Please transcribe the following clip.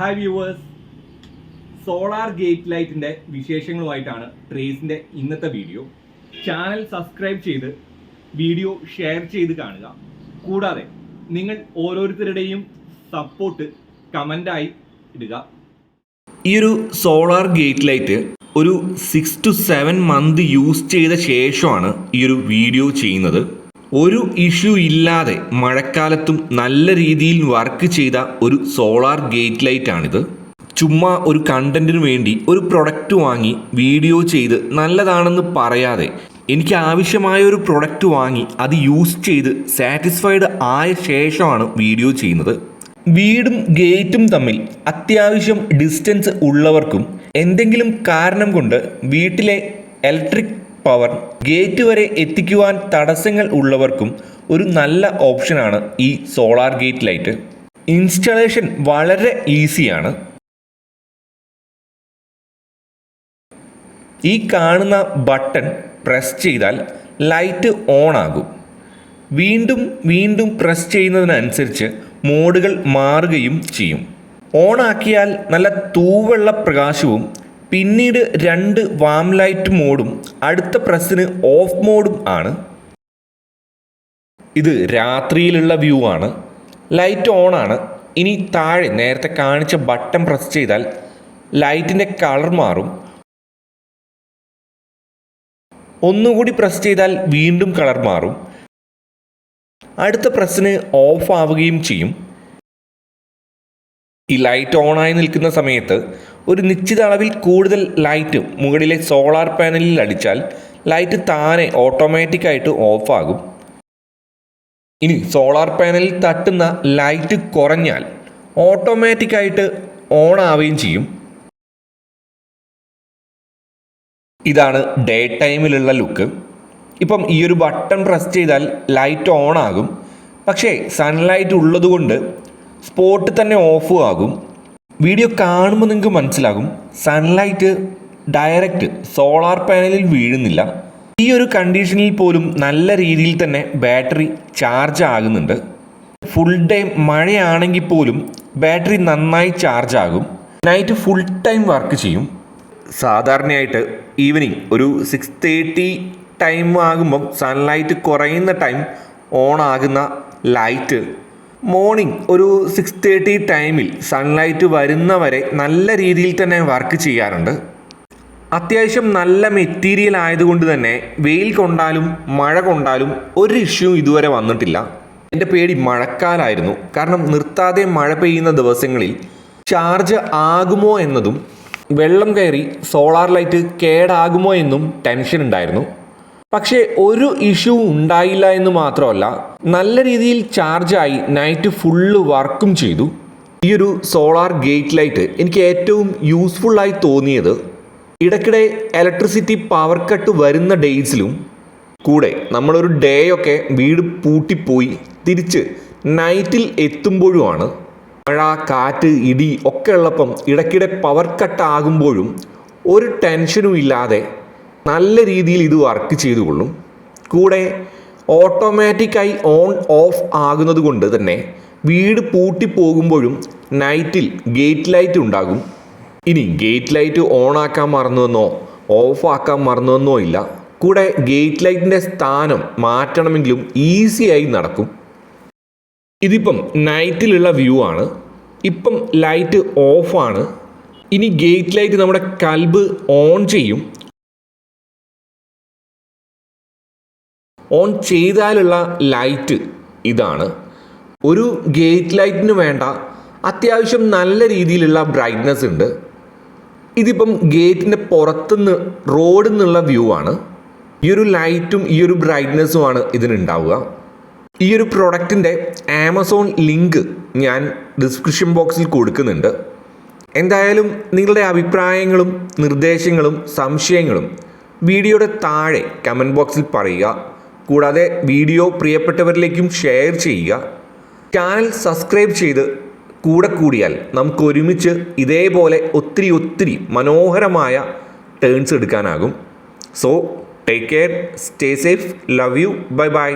Hi viewers solar gate ലൈറ്റിന്റെ വിശേഷങ്ങളുമായിട്ടാണ് ട്രേസിന്റെ ഇന്നത്തെ വീഡിയോ ചാനൽ സബ്സ്ക്രൈബ് ചെയ്ത് വീഡിയോ ഷെയർ ചെയ്ത് കാണുക. കൂടാതെ നിങ്ങൾ ഓരോരുത്തരുടെയും സപ്പോർട്ട് കമന്റായി ഇടുക. ഈ ഒരു സോളാർ ഗേറ്റ് ലൈറ്റ് ഒരു six two seven month use ചെയ്ത ശേഷമാണ് ഈ ഒരു വീഡിയോ ചെയ്യുന്നത്. ഒരു ഇഷ്യൂ ഇല്ലാതെ മഴക്കാലത്തും നല്ല രീതിയിൽ വർക്ക് ചെയ്ത ഒരു സോളാർ ഗേറ്റ് ലൈറ്റ് ആണിത് ചുമ്മാ ഒരു കണ്ടന്റിന് വേണ്ടി ഒരു പ്രൊഡക്റ്റ് വാങ്ങി വീഡിയോ ചെയ്ത് നല്ലതാണെന്ന് പറയാതെ എനിക്ക് ആവശ്യമായ ഒരു പ്രൊഡക്റ്റ് വാങ്ങി അത് യൂസ് ചെയ്ത് സാറ്റിസ്ഫൈഡ് ആയ ശേഷമാണ് വീഡിയോ ചെയ്യുന്നത്. വീടും ഗേറ്റും തമ്മിൽ അത്യാവശ്യം ഡിസ്റ്റൻസ് ഉള്ളവർക്കും എന്തെങ്കിലും കാരണം കൊണ്ട് വീട്ടിലെ ഇലക്ട്രിക് പവർ ഗേറ്റ് വരെ എത്തിക്കുവാൻ തടസ്സങ്ങൾ ഉള്ളവർക്കും ഒരു നല്ല ഓപ്ഷനാണ് ഈ സോളാർ ഗേറ്റ് ലൈറ്റ്. ഇൻസ്റ്റലേഷൻ വളരെ ഈസിയാണ്. ഈ കാണുന്ന ബട്ടൺ പ്രസ് ചെയ്താൽ ലൈറ്റ് ഓൺ ആകും. വീണ്ടും വീണ്ടും പ്രസ് ചെയ്യുന്നതിനനുസരിച്ച് മോഡുകൾ മാറുകയും ചെയ്യും. ഓണാക്കിയാൽ നല്ല തൂവെള്ള പ്രകാശവും പിന്നീട് രണ്ട് വാം ലൈറ്റ് മോഡും അടുത്ത പ്രസ്സിന് ഓഫ് മോഡും ആണ്. ഇത് രാത്രിയിലുള്ള വ്യൂ ആണ്. ലൈറ്റ് ഓൺ ആണ്. ഇനി താഴെ നേരത്തെ കാണിച്ച ബട്ടൺ പ്രസ് ചെയ്താൽ ലൈറ്റിന്റെ കളർ മാറും. ഒന്നുകൂടി പ്രസ് ചെയ്താൽ വീണ്ടും കളർ മാറും. അടുത്ത പ്രസ്സിന് ഓഫ് ആവുകയും ചെയ്യും. ഈ ലൈറ്റ് ഓണായി നിൽക്കുന്ന സമയത്ത് ഒരു നിശ്ചിത അളവിൽ കൂടുതൽ ലൈറ്റ് മുകളിലെ സോളാർ പാനലിൽ അടിച്ചാൽ ലൈറ്റ് താനെ ഓട്ടോമാറ്റിക്കായിട്ട് ഓഫാകും ഇനി സോളാർ പാനലിൽ തട്ടുന്ന ലൈറ്റ് കുറഞ്ഞാൽ ഓട്ടോമാറ്റിക്കായിട്ട് ഓൺ ആവുകയും ചെയ്യും. ഇതാണ് ഡേ ടൈമിലുള്ള ലുക്ക് ഇപ്പം ഈ ഒരു ബട്ടൺ പ്രസ് ചെയ്താൽ ലൈറ്റ് ഓൺ ആകും. പക്ഷേ സൺലൈറ്റ് ഉള്ളതുകൊണ്ട് സ്പോട്ട് തന്നെ ഓഫും ആകും. വീഡിയോ കാണുമ്പോൾ നിങ്ങൾക്ക് മനസ്സിലാകും. സൺലൈറ്റ് ഡയറക്റ്റ് സോളാർ പാനലിൽ വീഴുന്നില്ല. ഈ ഒരു കണ്ടീഷനിൽ പോലും നല്ല രീതിയിൽ തന്നെ ബാറ്ററി ചാർജ് ആകുന്നുണ്ട്. ഫുൾ ഡേ മഴയാണെങ്കിൽ പോലും ബാറ്ററി നന്നായി ചാർജ് ആകും. നൈറ്റ് ഫുൾ ടൈം വർക്ക് ചെയ്യും. സാധാരണയായിട്ട് ഈവനിങ് ഒരു സിക്സ് തേർട്ടി ടൈം ആകുമ്പം സൺലൈറ്റ് കുറയുന്ന ടൈം ഓൺ ആകുന്ന ലൈറ്റ് മോർണിംഗ് ഒരു സിക്സ് തേർട്ടി ടൈമിൽ സൺലൈറ്റ് വരുന്നവരെ നല്ല രീതിയിൽ തന്നെ വർക്ക് ചെയ്യാറുണ്ട്. അത്യാവശ്യം നല്ല മെറ്റീരിയൽ ആയതുകൊണ്ട് തന്നെ വെയിൽ കൊണ്ടാലും മഴ കൊണ്ടാലും ഒരു ഇഷ്യൂ ഇതുവരെ വന്നിട്ടില്ല. എന്റെ പേടി മഴക്കാലായിരുന്നു. കാരണം നിർത്താതെ മഴ പെയ്യുന്ന ദിവസങ്ങളിൽ ചാർജ് ആകുമോ എന്നതും വെള്ളം കയറി സോളാർ ലൈറ്റ് കേടാകുമോ എന്നും ടെൻഷൻ ഉണ്ടായിരുന്നു. പക്ഷേ ഒരു ഇഷ്യൂ ഉണ്ടായില്ല എന്ന് മാത്രമല്ല നല്ല രീതിയിൽ ചാർജായി നൈറ്റ് ഫുള്ള് വർക്കും ചെയ്തു. ഈ ഒരു സോളാർ ഗേറ്റ് ലൈറ്റ് എനിക്ക് ഏറ്റവും യൂസ്ഫുള്ളായി തോന്നിയത് ഇടയ്ക്കിടെ ഇലക്ട്രിസിറ്റി പവർ കട്ട് വരുന്ന ഡേയ്സിലും കൂടെ നമ്മളൊരു ഡേ ഒക്കെ വീട് പൂട്ടിപ്പോയി തിരിച്ച് നൈറ്റിൽ എത്തുമ്പോഴുമാണ്. മഴ കാറ്റ് ഇടി ഒക്കെ ഉള്ളപ്പം ഇടയ്ക്കിടെ പവർ കട്ട് ആകുമ്പോഴും ഒരു ടെൻഷനും ഇല്ലാതെ നല്ല രീതിയിൽ ഇത് വർക്ക് ചെയ്തു കൊള്ളും കൂടെ ഓട്ടോമാറ്റിക്കായി ഓൺ ഓഫ് ആകുന്നത് കൊണ്ട് തന്നെ വീട് പൂട്ടി പോകുമ്പോഴും നൈറ്റിൽ ഗേറ്റ് ലൈറ്റ് ഉണ്ടാകും. ഇനി ഗേറ്റ് ലൈറ്റ് ഓൺ ആക്കാൻ മറന്നുവെന്നോ ഓഫ് ആക്കാൻ മറന്നുവെന്നോ ഇല്ല. കൂടെ ഗേറ്റ് ലൈറ്റിന്റെ സ്ഥാനം മാറ്റണമെങ്കിലും ഈസിയായി നടക്കും. ഇതിപ്പം നൈറ്റിലുള്ള വ്യൂ ആണ്. ഇപ്പം ലൈറ്റ് ഓഫാണ് ഇനി ഗേറ്റ് ലൈറ്റ് നമ്മുടെ കൽബ് ഓൺ ചെയ്യും. ഓൺ ചെയ്താലുള്ള ലൈറ്റ് ഇതാണ്. ഒരു ഗേറ്റ് ലൈറ്റിന് വേണ്ട അത്യാവശ്യം നല്ല രീതിയിലുള്ള ബ്രൈറ്റ്നസ് ഉണ്ട്. ഇതിപ്പം ഗേറ്റിന്റെ പുറത്തുനിന്ന് റോഡിൽ നിന്നുള്ള വ്യൂ ആണ്. ഈ ഒരു ലൈറ്റും ഈ ഒരു ബ്രൈറ്റ്നസ്സുമാണ് ഇതിനുണ്ടാവുക. ഈ ഒരു പ്രൊഡക്റ്റിന്റെ ആമസോൺ ലിങ്ക് ഞാൻ ഡിസ്ക്രിപ്ഷൻ ബോക്സിൽ കൊടുക്കുന്നുണ്ട്. എന്തായാലും നിങ്ങളുടെ അഭിപ്രായങ്ങളും നിർദ്ദേശങ്ങളും സംശയങ്ങളും വീഡിയോയുടെ താഴെ കമന്റ് ബോക്സിൽ പറയുക. കൂടാതെ വീഡിയോ പ്രിയപ്പെട്ടവരിലേക്കും ഷെയർ ചെയ്യുക. ചാനൽ സബ്സ്ക്രൈബ് ചെയ്ത് കൂടെ കൂടിയാൽ നമുക്ക് ഒരുമിച്ച് ഇതേപോലെ ഒത്തിരി ഒത്തിരി മനോഹരമായ turns എടുക്കാനാകും. So take care stay safe love you bye bye